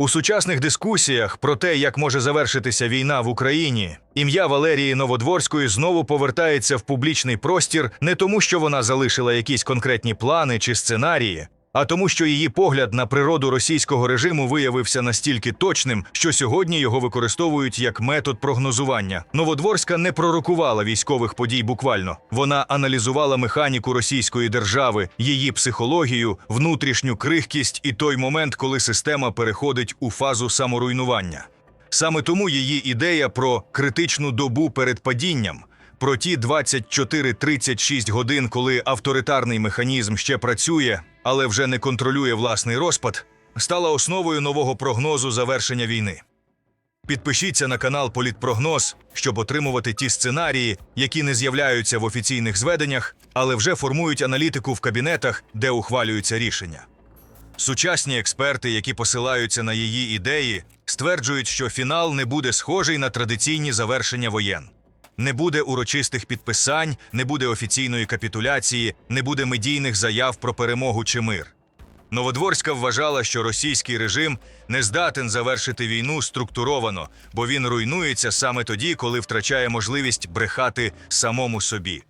У сучасних дискусіях про те, як може завершитися війна в Україні, ім'я Валерії Новодворської знову повертається в публічний простір не тому, що вона залишила якісь конкретні плани чи сценарії, а тому, що її погляд на природу російського режиму виявився настільки точним, що сьогодні його використовують як метод прогнозування. Новодворська не пророкувала військових подій буквально. Вона аналізувала механіку російської держави, її психологію, внутрішню крихкість і той момент, коли система переходить у фазу саморуйнування. Саме тому її ідея про критичну добу перед падінням, про ті 24-36 годин, коли авторитарний механізм ще працює, але вже не контролює власний розпад, стала основою нового прогнозу завершення війни. Підпишіться на канал Політпрогноз, щоб отримувати ті сценарії, які не з'являються в офіційних зведеннях, але вже формують аналітику в кабінетах, де ухвалюються рішення. Сучасні експерти, які посилаються на її ідеї, стверджують, що фінал не буде схожий на традиційні завершення воєн. Не буде урочистих підписань, не буде офіційної капітуляції, не буде медійних заяв про перемогу чи мир. Новодворська вважала, що російський режим не здатен завершити війну структуровано, бо він руйнується саме тоді, коли втрачає можливість брехати самому собі.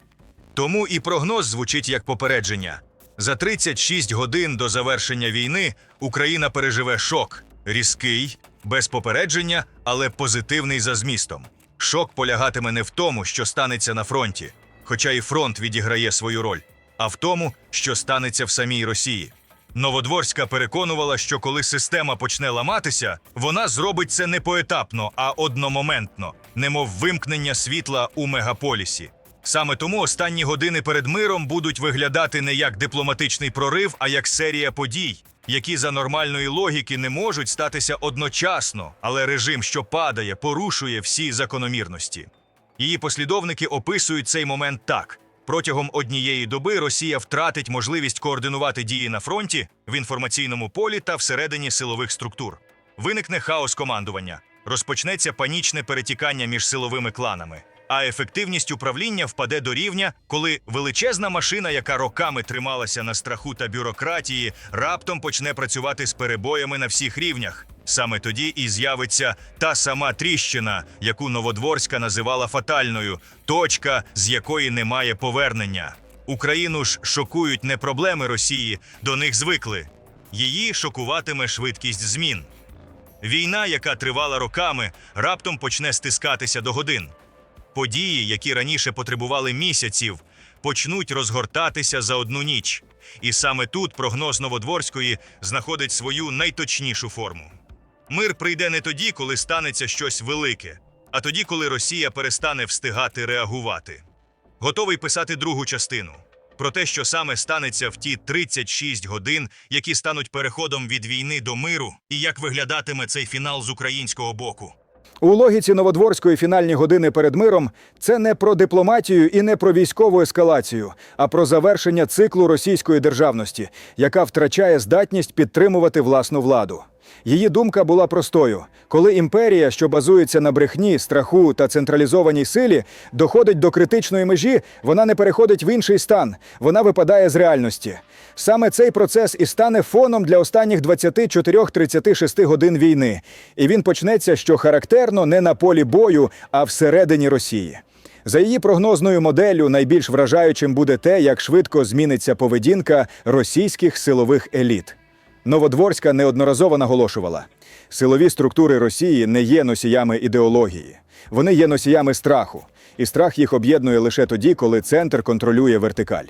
Тому і прогноз звучить як попередження: за 36 годин до завершення війни Україна переживе шок різкий, без попередження, але позитивний за змістом. Шок полягатиме не в тому, що станеться на фронті, хоча і фронт відіграє свою роль, а в тому, що станеться в самій Росії. Новодворська переконувала, що коли система почне ламатися, вона зробить це не поетапно, а одномоментно, немов вимкнення світла у мегаполісі. Саме тому останні години перед миром будуть виглядати не як дипломатичний прорив, а як серія подій, які за нормальної логіки не можуть статися одночасно, але режим, що падає, порушує всі закономірності. Її послідовники описують цей момент так: протягом однієї доби Росія втратить можливість координувати дії на фронті, в інформаційному полі та всередині силових структур. Виникне хаос командування, розпочнеться панічне перетікання між силовими кланами, а ефективність управління впаде до рівня, коли величезна машина, яка роками трималася на страху та бюрократії, раптом почне працювати з перебоями на всіх рівнях. Саме тоді і з'явиться та сама тріщина, яку Новодворська називала фатальною, точка, з якої немає повернення. Україну ж шокують не проблеми Росії, до них звикли. Її шокуватиме швидкість змін. Війна, яка тривала роками, раптом почне стискатися до годин. Події, які раніше потребували місяців, почнуть розгортатися за одну ніч. І саме тут прогноз Новодворської знаходить свою найточнішу форму. Мир прийде не тоді, коли станеться щось велике, а тоді, коли Росія перестане встигати реагувати. Готовий писати другу частину про те, що саме станеться в ті 36 годин, які стануть переходом від війни до миру, і як виглядатиме цей фінал з українського боку. У логіці Новодворської фінальні години перед миром це не про дипломатію і не про військову ескалацію, а про завершення циклу російської державності, яка втрачає здатність підтримувати власну владу. Її думка була простою: коли імперія, що базується на брехні, страху та централізованій силі, доходить до критичної межі, вона не переходить в інший стан, вона випадає з реальності. Саме цей процес і стане фоном для останніх 24-36 годин війни, і він почнеться, що характерно, не на полі бою, а всередині Росії. За її прогнозною моделлю найбільш вражаючим буде те, як швидко зміниться поведінка російських силових еліт. Новодворська неодноразово наголошувала: силові структури Росії не є носіями ідеології, вони є носіями страху, і страх їх об'єднує лише тоді, коли центр контролює вертикаль.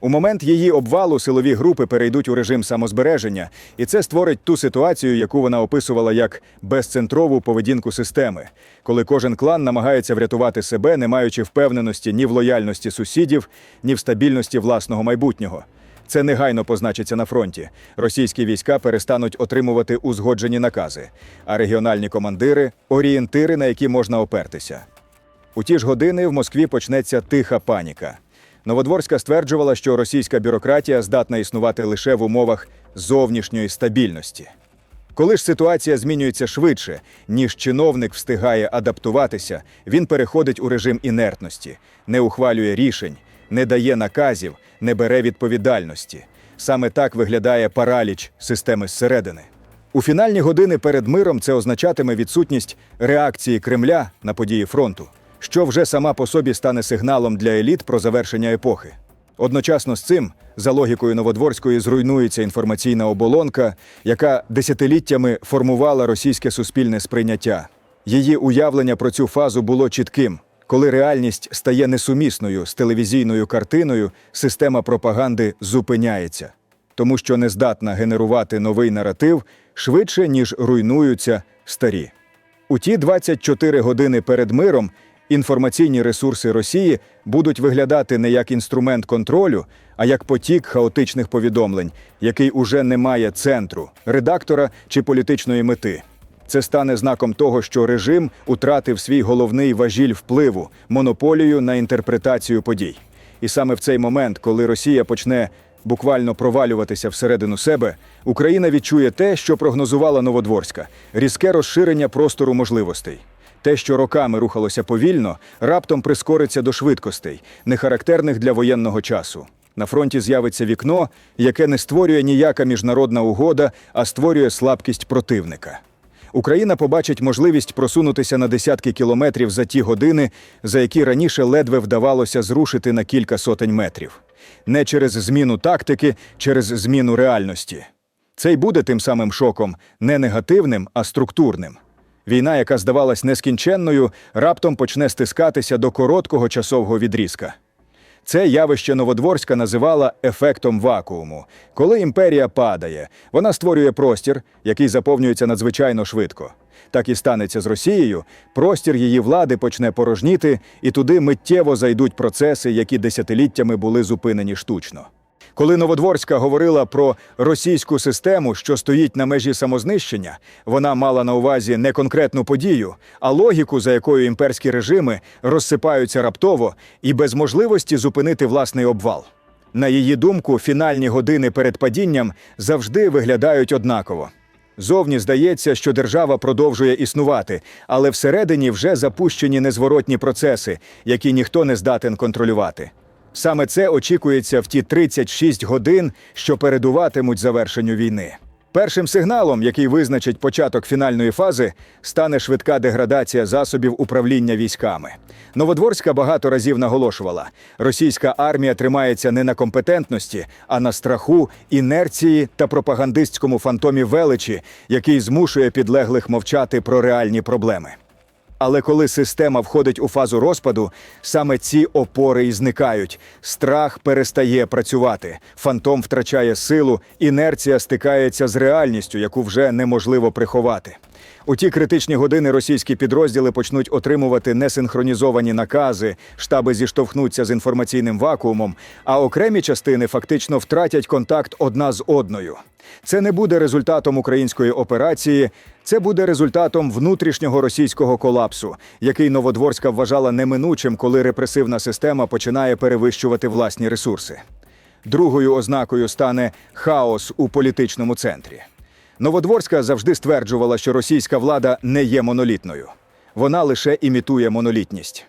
У момент її обвалу силові групи перейдуть у режим самозбереження, і це створить ту ситуацію, яку вона описувала як безцентрову поведінку системи, коли кожен клан намагається врятувати себе, не маючи впевненості ні в лояльності сусідів, ні в стабільності власного майбутнього. Це негайно позначиться на фронті. Російські війська перестануть отримувати узгоджені накази, а регіональні командири орієнтири, на які можна опертися. У ті ж години в Москві почнеться тиха паніка. Новодворська стверджувала, що російська бюрократія здатна існувати лише в умовах зовнішньої стабільності. Коли ж ситуація змінюється швидше, ніж чиновник встигає адаптуватися, він переходить у режим інертності, не ухвалює рішень, не дає наказів, не бере відповідальності. Саме так виглядає параліч системи зсередини. У фінальні години перед миром це означатиме відсутність реакції Кремля на події фронту, що вже сама по собі стане сигналом для еліт про завершення епохи. Одночасно з цим, за логікою Новодворської, зруйнується інформаційна оболонка, яка десятиліттями формувала російське суспільне сприйняття. Її уявлення про цю фазу було чітким. Коли реальність стає несумісною з телевізійною картиною, система пропаганди зупиняється, тому що не здатна генерувати новий наратив швидше, ніж руйнуються старі. У ті 24 години перед миром інформаційні ресурси Росії будуть виглядати не як інструмент контролю, а як потік хаотичних повідомлень, який уже не має центру, редактора чи політичної мети. Це стане знаком того, що режим утратив свій головний важіль впливу монополію на інтерпретацію подій. І саме в цей момент, коли Росія почне буквально провалюватися всередину себе, Україна відчує те, що прогнозувала Новодворська різке розширення простору можливостей. Те, що роками рухалося повільно, раптом прискориться до швидкостей, не характерних для воєнного часу. На фронті з'явиться вікно, яке не створює ніяка міжнародна угода, а створює слабкість противника. Україна побачить можливість просунутися на десятки кілометрів за ті години, за які раніше ледве вдавалося зрушити на кілька сотень метрів. Не через зміну тактики, через зміну реальності. Це й буде тим самим шоком, не негативним, а структурним. Війна, яка здавалась нескінченною, раптом почне стискатися до короткого часового відрізка. Це явище Новодворська називала ефектом вакууму. Коли імперія падає, вона створює простір, який заповнюється надзвичайно швидко. Так і станеться з Росією. Простір її влади почне порожніти, і туди миттєво зайдуть процеси, які десятиліттями були зупинені штучно. Коли Новодворська говорила про російську систему, що стоїть на межі самознищення, вона мала на увазі не конкретну подію, а логіку, за якою імперські режими розсипаються раптово і без можливості зупинити власний обвал. На її думку, фінальні години перед падінням завжди виглядають однаково. Зовні здається, що держава продовжує існувати, але всередині вже запущені незворотні процеси, які ніхто не здатен контролювати. Саме це очікується в ті 36 годин, що передуватимуть завершенню війни. Першим сигналом, який визначить початок фінальної фази, стане швидка деградація засобів управління військами. Новодворська багато разів наголошувала: російська армія тримається не на компетентності, а на страху, інерції та пропагандистському фантомі величі, який змушує підлеглих мовчати про реальні проблеми. Але коли система входить у фазу розпаду, саме ці опори і зникають. Страх перестає працювати, фантом втрачає силу, інерція стикається з реальністю, яку вже неможливо приховати. У ті критичні години російські підрозділи почнуть отримувати несинхронізовані накази, штаби зіштовхнуться з інформаційним вакуумом, а окремі частини фактично втратять контакт одна з одною. Це не буде результатом української операції, це буде результатом внутрішнього російського колапсу, який Новодворська вважала неминучим, коли репресивна система починає перевищувати власні ресурси. Другою ознакою стане хаос у політичному центрі. Новодворська завжди стверджувала, що російська влада не є монолітною. Вона лише імітує монолітність.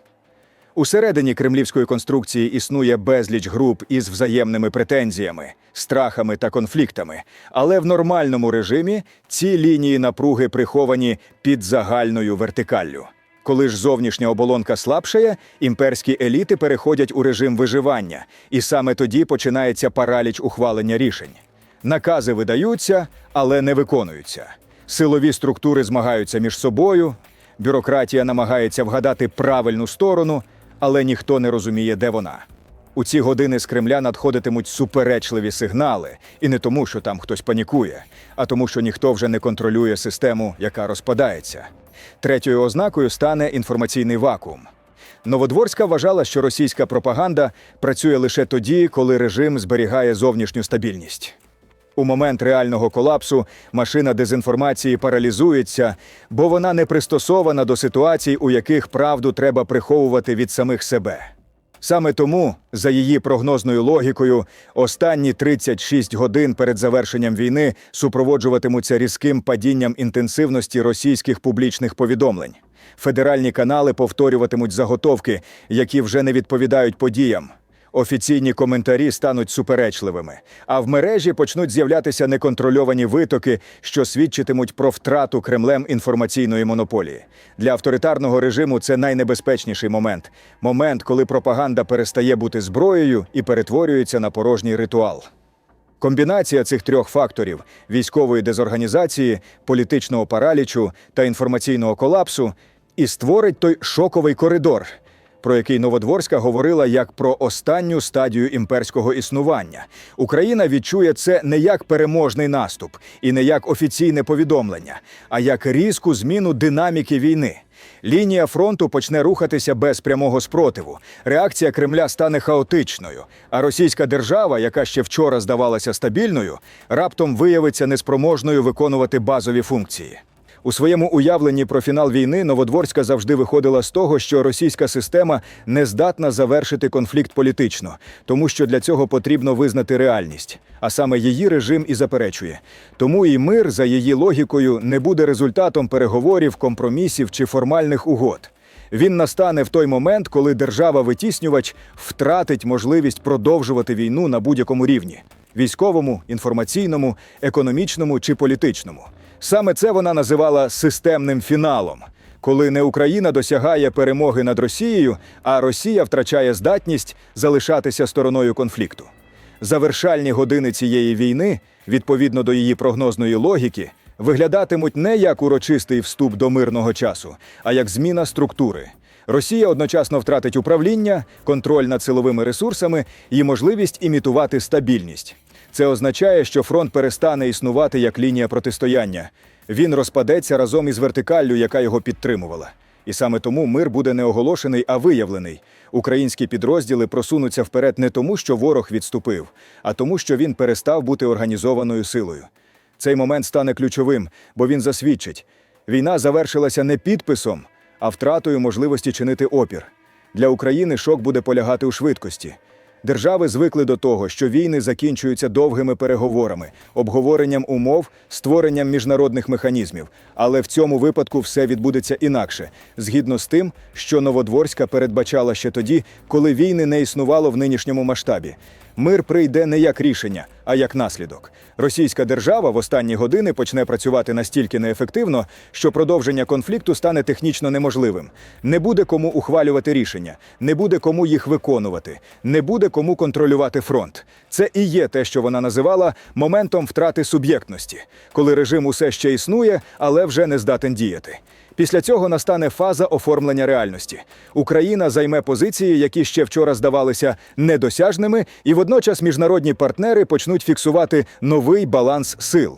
Усередині кремлівської конструкції існує безліч груп із взаємними претензіями, страхами та конфліктами, але в нормальному режимі ці лінії напруги приховані під загальною вертикаллю. Коли ж зовнішня оболонка слабшає, імперські еліти переходять у режим виживання, і саме тоді починається параліч ухвалення рішень. Накази видаються, але не виконуються. Силові структури змагаються між собою, бюрократія намагається вгадати правильну сторону, але ніхто не розуміє, де вона. У ці години з Кремля надходитимуть суперечливі сигнали, і не тому, що там хтось панікує, а тому, що ніхто вже не контролює систему, яка розпадається. Третьою ознакою стане інформаційний вакуум. Новодворська вважала, що російська пропаганда працює лише тоді, коли режим зберігає зовнішню стабільність. У момент реального колапсу машина дезінформації паралізується, бо вона не пристосована до ситуацій, у яких правду треба приховувати від самих себе. Саме тому, за її прогнозною логікою, останні 36 годин перед завершенням війни супроводжуватимуться різким падінням інтенсивності російських публічних повідомлень. Федеральні канали повторюватимуть заготовки, які вже не відповідають подіям. Офіційні коментарі стануть суперечливими, а в мережі почнуть з'являтися неконтрольовані витоки, що свідчитимуть про втрату Кремлем інформаційної монополії. Для авторитарного режиму це найнебезпечніший момент момент, коли пропаганда перестає бути зброєю і перетворюється на порожній ритуал. Комбінація цих трьох факторів військової дезорганізації, політичного паралічу та інформаційного колапсу і створить той шоковий коридор, про який Новодворська говорила як про останню стадію імперського існування. Україна відчує це не як переможний наступ і не як офіційне повідомлення, а як різку зміну динаміки війни. Лінія фронту почне рухатися без прямого спротиву. Реакція Кремля стане хаотичною, а російська держава, яка ще вчора здавалася стабільною, раптом виявиться неспроможною виконувати базові функції. У своєму уявленні про фінал війни Новодворська завжди виходила з того, що російська система не здатна завершити конфлікт політично, тому що для цього потрібно визнати реальність. А саме її режим і заперечує. Тому і мир, за її логікою, не буде результатом переговорів, компромісів чи формальних угод. Він настане в той момент, коли держава-витіснювач втратить можливість продовжувати війну на будь-якому рівні військовому, інформаційному, економічному чи політичному. Саме це вона називала системним фіналом, коли не Україна досягає перемоги над Росією, а Росія втрачає здатність залишатися стороною конфлікту. Завершальні години цієї війни, відповідно до її прогнозної логіки, виглядатимуть не як урочистий вступ до мирного часу, а як зміна структури. Росія одночасно втратить управління, контроль над силовими ресурсами і можливість імітувати стабільність. Це означає, що фронт перестане існувати як лінія протистояння. Він розпадеться разом із вертикаллю, яка його підтримувала. І саме тому мир буде не оголошений, а виявлений. Українські підрозділи просунуться вперед не тому, що ворог відступив, а тому, що він перестав бути організованою силою. Цей момент стане ключовим, бо він засвідчить: війна завершилася не підписом, а втратою можливості чинити опір. Для України шок буде полягати у швидкості. Держави звикли до того, що війни закінчуються довгими переговорами, обговоренням умов, створенням міжнародних механізмів. Але в цьому випадку все відбудеться інакше, згідно з тим, що Новодворська передбачала ще тоді, коли війни не існувало в нинішньому масштабі. Мир прийде не як рішення, а як наслідок. Російська держава в останні години почне працювати настільки неефективно, що продовження конфлікту стане технічно неможливим. Не буде кому ухвалювати рішення, не буде кому їх виконувати, не буде кому контролювати фронт. Це і є те, що вона називала моментом втрати суб'єктності, коли режим усе ще існує, але вже не здатен діяти. Після цього настане фаза оформлення реальності. Україна займе позиції, які ще вчора здавалися недосяжними, і водночас міжнародні партнери почнуть фіксувати новий баланс сил.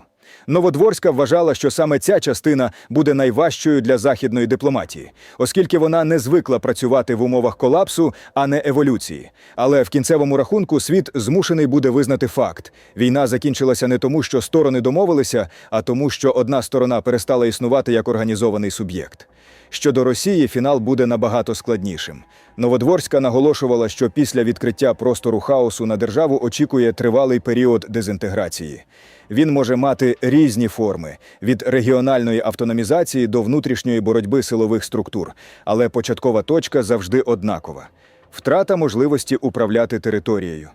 Новодворська вважала, що саме ця частина буде найважчою для західної дипломатії, оскільки вона не звикла працювати в умовах колапсу, а не еволюції. Але в кінцевому рахунку світ змушений буде визнати факт: війна закінчилася не тому, що сторони домовилися, а тому, що одна сторона перестала існувати як організований суб'єкт. Щодо Росії, фінал буде набагато складнішим. Новодворська наголошувала, що після відкриття простору хаосу на державу очікує тривалий період дезінтеграції. Він може мати різні форми від регіональної автономізації до внутрішньої боротьби силових структур, але початкова точка завжди однакова втрата можливості управляти територією.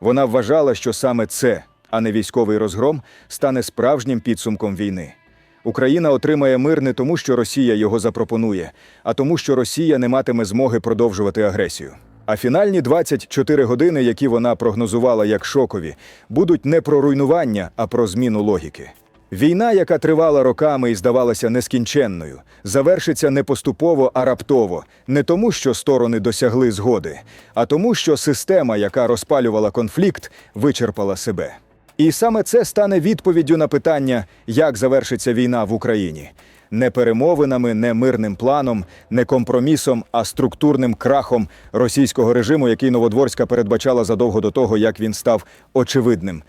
Вона вважала, що саме це, а не військовий розгром, стане справжнім підсумком війни. Україна отримає мир не тому, що Росія його запропонує, а тому, що Росія не матиме змоги продовжувати агресію. А фінальні 24 години, які вона прогнозувала як шокові, будуть не про руйнування, а про зміну логіки. Війна, яка тривала роками і здавалася нескінченною, завершиться не поступово, а раптово, не тому, що сторони досягли згоди, а тому, що система, яка розпалювала конфлікт, вичерпала себе. І саме це стане відповіддю на питання, як завершиться війна в Україні. Не перемовинами, не мирним планом, не компромісом, а структурним крахом російського режиму, який Новодворська передбачала задовго до того, як він став очевидним.